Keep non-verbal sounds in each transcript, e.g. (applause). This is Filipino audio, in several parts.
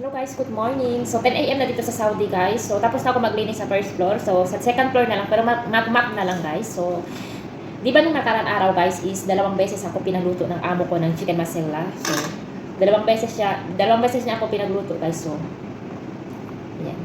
Hello guys, good morning. So 10 a.m. na dito sa Saudi guys. So tapos na ako maglinis sa first floor. So sa second floor na lang pero map map na lang guys. So di ba nung nakaraan araw guys is dalawang beses ako pinagluto ng amo ko ng chicken masala. So dalawang beses siya, dalawang beses niya ako pinagluto guys. So yan.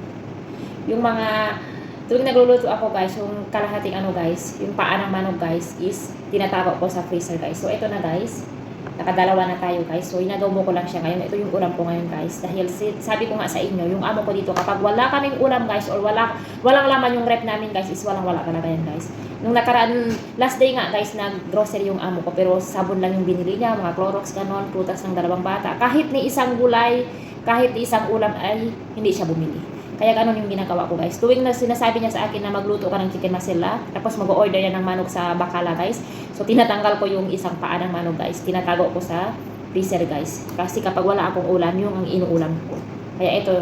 Yung mga tuwing nagluluto ako guys, yung kalahating ano guys, yung paa ng manok guys is tinatago ko sa freezer guys. So ito na guys. Nakadalawa na tayo guys. So inadobo ko lang siya ngayon. Ito yung ulam ko ngayon guys. Dahil sabi ko nga sa inyo, yung amo ko dito kapag wala kaming ulam guys or wala walang laman yung rep namin guys is walang wala talaga yan guys. Nung nakaraan, last day nga guys, nag-grocery yung amo ko pero sabon lang yung binili niya, mga Clorox ganon, prutas ng dalawang bata. Kahit ni isang gulay, kahit ni isang ulam ay hindi siya bumili. Kaya ganun yung ginagawa ko guys. Tuwing na sinasabi niya sa akin na magluto ka ng chicken masala, tapos mag-order yan ng manok sa bakala guys. So tinatanggal ko yung isang paa ng manok guys. Tinatago ko sa freezer guys. Kasi kapag wala akong ulam, yung ang inuulam ko. Kaya ito,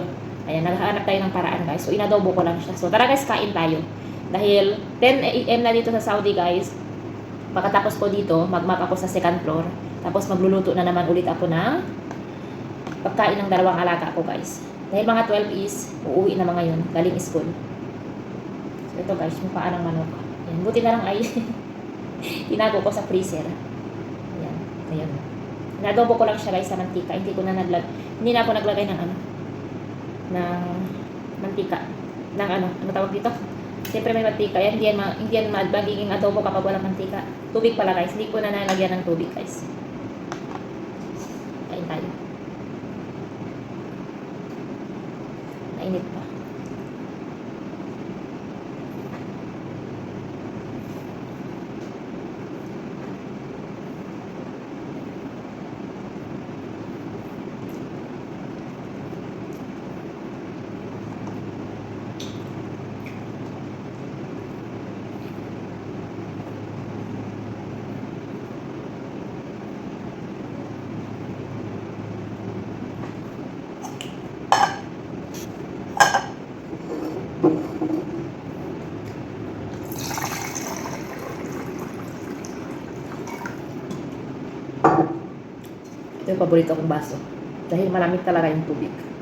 ayan, naghahanap tayo ng paraan guys. So inadobo ko lang siya. So tara guys, kain tayo. Dahil 10 a.m. na dito sa Saudi guys. Pagkatapos ko dito, magmap ako sa second floor. Tapos magluluto na naman ulit ako ng pagkain ng dalawang alaga ko guys. Dahil mga 12 is, uuwi na mga yun, galing school. So ito guys, yung paa ng manok. Yan. Buti na lang ay (laughs) tinago ko sa freezer. Ayan. Ayan. Nadobo ko lang siya guys sa mantika. Hindi ko na naglag hindi na ako naglagay ng ano ng mantika. Ng ano, ano tawag dito? Siyempre may mantika yan. Hindi yan, ma, hindi yan ma- magiging adobo kapag walang mantika. Tubig pala guys. Hindi ko na nalagyan ng tubig guys. Kain tayo. Mainit pa. Ito yung paborito kong baso. Dahil malamig talaga yung tubig.